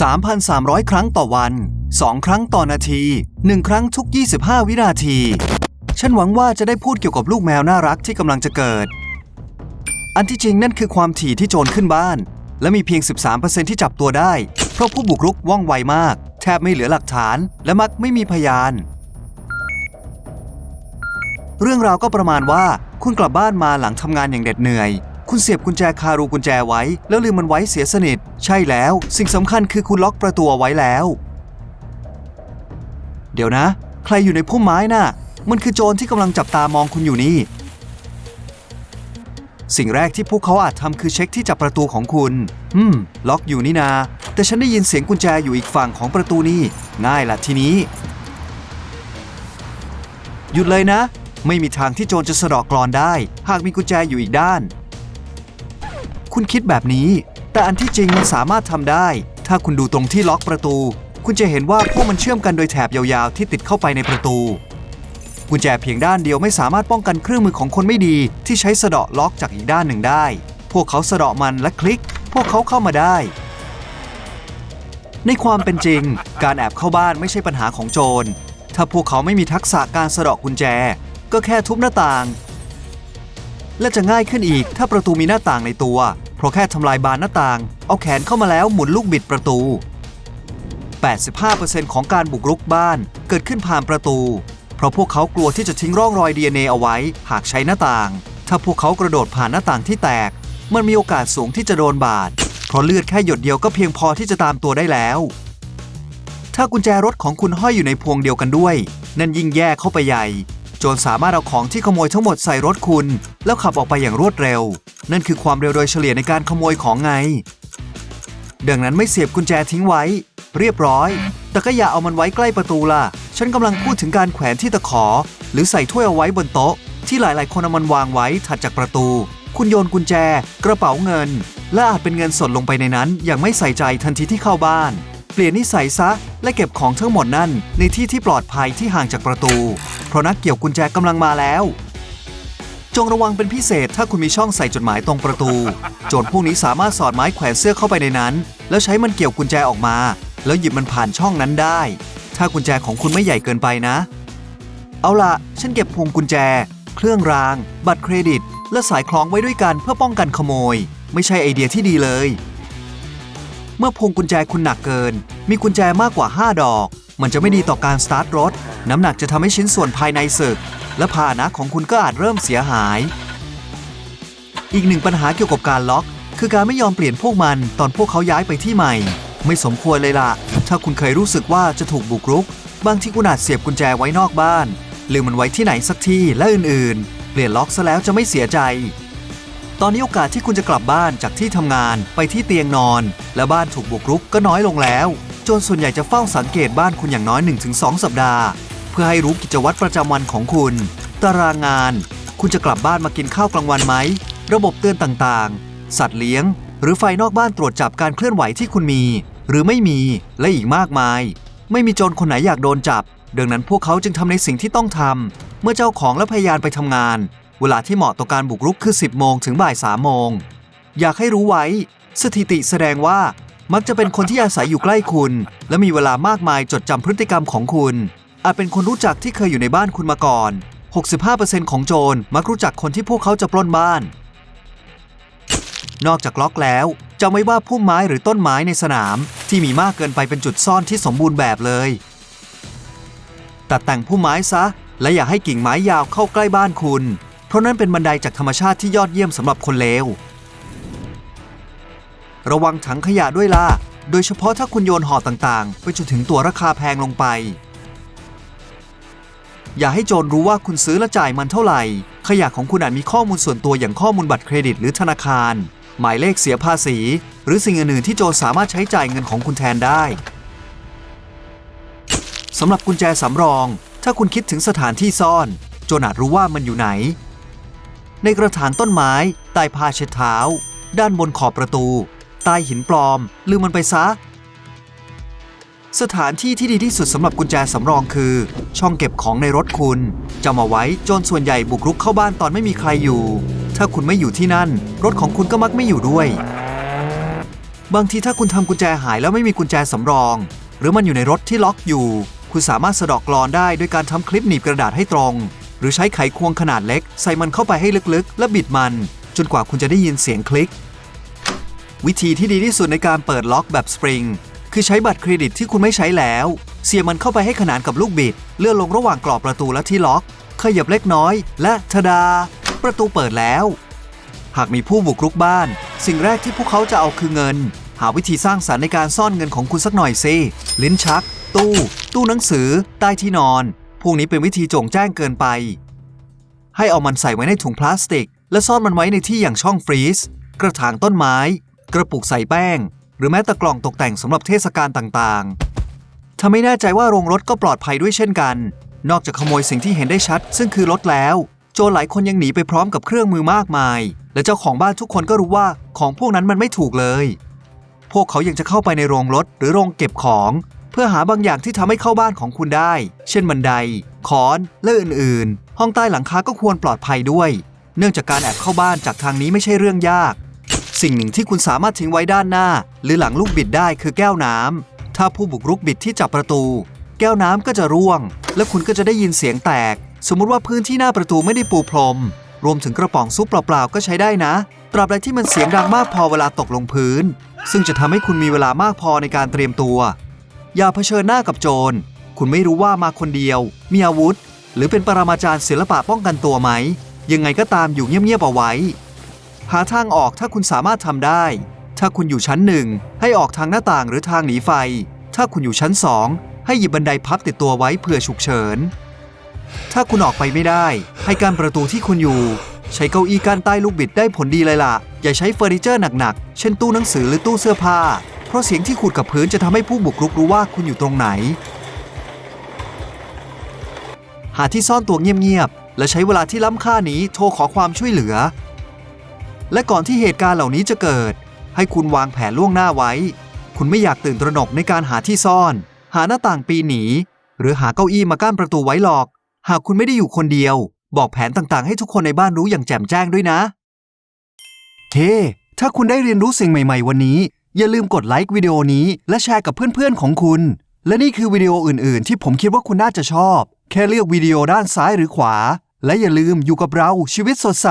3,300 ครั้งต่อวัน 2 ครั้งต่อนาที 1 ครั้งทุก 25 วินาที ฉันหวังว่าจะได้พูดเกี่ยวกับลูกแมวน่ารักที่กำลังจะเกิด อันที่จริงนั่นคือความถี่ที่โจรขึ้นบ้าน และมีเพียง 13%ที่จับตัวได้ เพราะผู้บุกรุกว่องไวมาก แทบไม่เหลือหลักฐาน และมักไม่มีพยาน เรื่องราวก็ประมาณว่าคุณกลับบ้านมาหลังทำงานอย่างเหน็ดเหนื่อย คุณเสียบกุญแจคารูกุญแจไว้ แล้วลืมมันไว้เสียสนิท ใช่แล้ว สิ่งสำคัญคือคุณล็อกประตูเอาไว้แล้ว เดี๋ยวนะ ใครอยู่ในพุ่มไม้น่ะ มันคือโจรที่กำลังจับตามองคุณอยู่นี่ สิ่งแรกที่พวกเขาอาจทำคือเช็คที่จับประตูของคุณอืม ล็อกอยู่นี่นา แต่ฉันได้ยินเสียงกุญแจอยู่อีกฝั่งของประตูนี่ง่ายละทีนี้ หยุดเลยนะ ไม่มีทางที่โจรจะสะดอกกรอนได้ หากมีกุญแจอยู่อีกด้าน คุณคิดแบบนี้ แต่อันที่จริงมันสามารถทำได้ ถ้าคุณดูตรงที่ล็อกประตู คุณจะเห็นว่าพวกมันเชื่อมกันโดยแถบยาวๆ ที่ติดเข้าไปในประตู กุญแจเพียงด้านเดียวไม่สามารถป้องกันเครื่องมือของคนไม่ดี ที่ใช้สะเดาะล็อกจากอีกด้านหนึ่งได้ พวกเขาสะเดาะมันและคลิก พวกเขาเข้ามาได้ ในความเป็นจริง การแอบเข้าบ้านไม่ใช่ปัญหาของโจร ถ้าพวกเขาไม่มีทักษะการสะเดาะกุญแจ ก็แค่ทุบหน้าต่าง และจะง่ายขึ้นอีกถ้าประตูมีหน้าต่างในตัว เพราะแค่ทำลายบานหน้าต่าง เอาแขนเข้ามาแล้วหมุนลูกบิดประตู 85%ของการบุกรุกบ้านเกิดขึ้นผ่านประตู เพราะพวกเขากลัวที่จะทิ้งร่องรอย DNA เอาไว้ หากใช้หน้าต่าง ถ้าพวกเขากระโดดผ่านหน้าต่างที่แตก มันมีโอกาสสูงที่จะโดนบาด เพราะเลือดแค่หยดเดียวก็เพียงพอที่จะตามตัวได้แล้ว ถ้ากุญแจรถของคุณห้อยอยู่ในพวงเดียวกันด้วย นั่นยิ่งแย่เข้าไปใหญ่ จรสามารถเอาของที่ขโมยทั้งหมดใส่รถคุณ แล้วขับออกไปอย่างรวดเร็ว นั่นคือความเร็วโดยเฉลี่ยในการขโมยของไง ดังนั้นไม่เสียบกุญแจทิ้งไว้ เรียบร้อย แต่ก็อย่าเอามันไว้ใกล้ประตูล่ะ ฉันกำลังพูดถึงการแขวนที่ตะขอ หรือใส่ถ้วยเอาไว้บนโต๊ะ ที่หลาย ๆ คนเอามันวางไว้ถัดจากประตู คุณโยนกุญแจ กระเป๋าเงิน และอาจเป็นเงินสดลงไปในนั้นอย่างไม่ใส่ใจทันทีที่เข้าบ้าน ลี่ยนนิสัยซะ และเก็บของทั้งหมดนั่น ในที่ที่ปลอดภัยที่ห่างจากประตู เพราะนักเกี่ยวกุญแจกำลังมาแล้ว จงระวังเป็นพิเศษถ้าคุณมีช่องใส่จดหมายตรงประตู โจรพวกนี้สามารถสอดไม้แขวนเสื้อเข้าไปในนั้น แล้วใช้มันเกี่ยวกุญแจออกมา แล้วหยิบมันผ่านช่องนั้นได้ ถ้ากุญแจของคุณไม่ใหญ่เกินไปนะ เอาล่ะ ฉันเก็บพวงกุญแจ เครื่องราง บัตรเครดิต และสายคล้องไว้ด้วยกันเพื่อป้องกันขโมย ไม่ใช่ไอเดียที่ดีเลย เมื่อพวงกุญแจคุณหนักเกิน มีกุญแจมากกว่า 5 ดอก มันจะไม่ดีต่อการสตาร์ทรถ น้ำหนักจะทำให้ชิ้นส่วนภายในสึก และพาหนะของคุณก็อาจเริ่มเสียหาย อีกหนึ่งปัญหาเกี่ยวกับการล็อก คือการไม่ยอมเปลี่ยนพวกมันตอนพวกเขาย้ายไปที่ใหม่ ไม่สมควรเลยล่ะ ถ้าคุณเคยรู้สึกว่าจะถูกบุกรุก บางที่คุณอาจเสียบกุญแจไว้นอกบ้านลืมมันไว้ที่ไหนสักที่และอื่นๆ เปลี่ยนล็อกซะแล้วจะไม่เสียใจ ตอนนี้โอกาสที่คุณจะกลับบ้านจากที่ทำงานไปที่เตียงนอน และบ้านถูกบุกรุกก็น้อยลงแล้ว จนส่วนใหญ่จะเฝ้าสังเกตบ้านคุณอย่างน้อย 1-2 สัปดาห์ เพื่อให้รู้กิจวัตรประจำวันของคุณ ตารางงาน คุณจะกลับบ้านมากินข้าวกลางวันไหม ระบบเตือนต่างๆ สัตว์เลี้ยง หรือไฟนอกบ้านตรวจจับการเคลื่อนไหวที่คุณมี หรือไม่มีและอีกมากมาย ไม่มีโจรคนไหนอยากโดนจับ ดังนั้นพวกเขาจึงทำในสิ่งที่ต้องทำเมื่อเจ้าของและพยานไปทำงาน เวลาที่เหมาะต่อการบุกรุกคือ 10 โมงถึงบ่าย 3 โมง อยากให้รู้ไว้ สถิติแสดงว่ามักจะเป็นคนที่อาศัยอยู่ใกล้คุณ และมีเวลามากมายจดจำพฤติกรรมของคุณ อาจเป็นคนรู้จักที่เคยอยู่ในบ้านคุณมาก่อน 65%ของโจรมักรู้จักคนที่พวกเขาจะปล้นบ้าน นอกจากล็อกแล้วจำไว้ว่าพุ่มไม้หรือต้นไม้ในสนาม ที่มีมากเกินไปเป็นจุดซ่อนที่สมบูรณ์แบบเลย ตัดแต่งพุ่มไม้ซะ และอย่าให้กิ่งไม้ยาวเข้าใกล้บ้านคุณ เพราะนั่นเป็นบันไดจากธรรมชาติที่ยอดเยี่ยมสำหรับคนเลว ระวังถังขยะด้วยล่ะ โดยเฉพาะถ้าคุณโยนห่อต่างๆ ไปจนถึงตัวราคาแพงลงไป อย่าให้โจรรู้ว่าคุณซื้อและจ่ายมันเท่าไหร่ ขยะของคุณอาจมีข้อมูลส่วนตัวอย่างข้อมูลบัตรเครดิตหรือธนาคาร หมายเลขเสียภาษี หรือสิ่งอื่นๆที่โจรสามารถใช้จ่ายเงินของคุณแทนได้สำหรับกุญแจสำรอง ถ้าคุณคิดถึงสถานที่ซ่อน โจรอาจรู้ว่ามันอยู่ไหน ในกระถางต้นไม้ใต้ผ้าเช็ดเท้า ด้านบนขอบประตู ใต้หินปลอม ลืมมันไปซะ สถานที่ที่ดีที่สุดสำหรับกุญแจสำรองคือ ช่องเก็บของในรถคุณจำเอาไว้โจรส่วนใหญ่บุกรุกเข้าบ้านตอนไม่มีใครอยู่ ถ้าคุณไม่อยู่ที่นั่น รถของคุณก็มักไม่อยู่ด้วย บางทีถ้าคุณทำกุญแจหายแล้วไม่มีกุญแจสำรอง หรือมันอยู่ในรถที่ล็อกอยู่ คุณสามารถสะดอกกรอนได้ด้วยการทำคลิปหนีบกระดาษให้ตรง หรือใช้ไขควงขนาดเล็ก ใส่มันเข้าไปให้ลึกๆ และบิดมัน จนกว่าคุณจะได้ยินเสียงคลิก วิธีที่ดีที่สุดในการเปิดล็อกแบบสปริงคือใช้บัตรเครดิตที่คุณไม่ใช้แล้ว เสียบมันเข้าไปให้ขนานกับลูกบิด เลื่อนลงระหว่างกรอบประตูและที่ล็อก ขยับเล็กน้อย และทดา ประตูเปิดแล้ว หากมีผู้บุกรุกบ้าน สิ่งแรกที่พวกเขาจะเอาคือเงิน หาวิธีสร้างสรรค์ในการซ่อนเงินของคุณสักหน่อยสิลิ้นชัก ตู้ ตู้หนังสือ ใต้ที่นอน พวกนี้เป็นวิธีโจงแจ้งเกินไป ให้เอามันใส่ไว้ในถุงพลาสติก และซ่อนมันไว้ในที่อย่างช่องฟรีซ กระถางต้นไม้ กระปุกใส่แป้ง หรือแม้แต่กล่องตกแต่งสำหรับเทศกาลต่างๆถ้าไม่แน่ใจว่าโรงรถก็ปลอดภัยด้วยเช่นกัน นอกจากขโมยสิ่งที่เห็นได้ชัด ซึ่งคือรถแล้ว โจรหลายคนยังหนีไปพร้อมกับเครื่องมือมากมาย และเจ้าของบ้านทุกคนก็รู้ว่าของพวกนั้นมันไม่ถูกเลย พวกเขายังจะเข้าไปในโรงรถหรือโรงเก็บของ เพื่อหาบางอย่างที่ทำให้เข้าบ้านของคุณได้ เช่นบันไดขอนและอื่นๆ ห้องใต้หลังคาก็ควรปลอดภัยด้วย เนื่องจากการแอบเข้าบ้านจากทางนี้ไม่ใช่เรื่องยาก สิ่งหนึ่งที่คุณสามารถทิ้งไว้ด้านหน้า หรือหลังลูกบิดได้คือแก้วน้ำถ้าผู้บุกรุกบิดที่จับประตู แก้วน้ำก็จะร่วง และคุณก็จะได้ยินเสียงแตก สมมุติว่าพื้นที่หน้าประตูไม่ได้ปูพรม รวมถึงกระป๋องซุปเปล่าๆก็ใช้ได้นะ ตราบใดที่มันเสียงดังมากพอเวลาตกลงพื้น ซึ่งจะทำให้คุณมีเวลามากพอในการเตรียมตัว อย่าเผชิญหน้ากับโจร คุณไม่รู้ว่ามาคนเดียว มีอาวุธ หรือเป็นปรมาจารย์ศิลปะป้องกันตัวไหม ยังไงก็ตามอยู่เงียบๆเอาไว้ หาทางออกถ้าคุณสามารถทำได้ ถ้าคุณอยู่ชั้นหนึ่งให้ออกทางหน้าต่างหรือทางหนีไฟ ถ้าคุณอยู่ชั้นสองให้หยิบบันไดพับติดตัวไว้เผื่อฉุกเฉิน ถ้าคุณออกไปไม่ได้ ให้การประตูที่คุณอยู่ ใช้เก้าอี้กั้นใต้ลูกบิดได้ผลดีเลยล่ะ อย่าใช้เฟอร์นิเจอร์หนักๆ เช่นตู้หนังสือหรือตู้เสื้อผ้า เพราะเสียงที่ขูดกับพื้นจะทำให้ผู้บุกรุกรู้ว่าคุณอยู่ตรงไหน หาที่ซ่อนตัวเงียบๆ และใช้เวลาที่ล้ำค่านี้โทรขอความช่วยเหลือ และก่อนที่เหตุการณ์เหล่านี้จะเกิด ให้คุณวางแผนล่วงหน้าไว้ คุณไม่อยากตื่นตระหนกในการหาที่ซ่อน หาหน้าต่างปีหนี หรือหาเก้าอี้มากั้นประตูไว้หรอก หากคุณไม่ได้อยู่คนเดียว บอกแผนต่างๆ ให้ทุกคนในบ้านรู้อย่างแจ่มแจ้งด้วยนะ เฮ้ ถ้าคุณได้เรียนรู้สิ่งใหม่ ๆ วันนี้ อย่าลืมกดไลค์วิดีโอนี้และแชร์กับเพื่อนๆของคุณ และนี่คือวิดีโออื่นๆ ที่ผมคิดว่าคุณน่าจะชอบ แค่เลือกวิดีโอด้านซ้ายหรือขวา และอย่าลืมอยู่กับเราชีวิตสดใส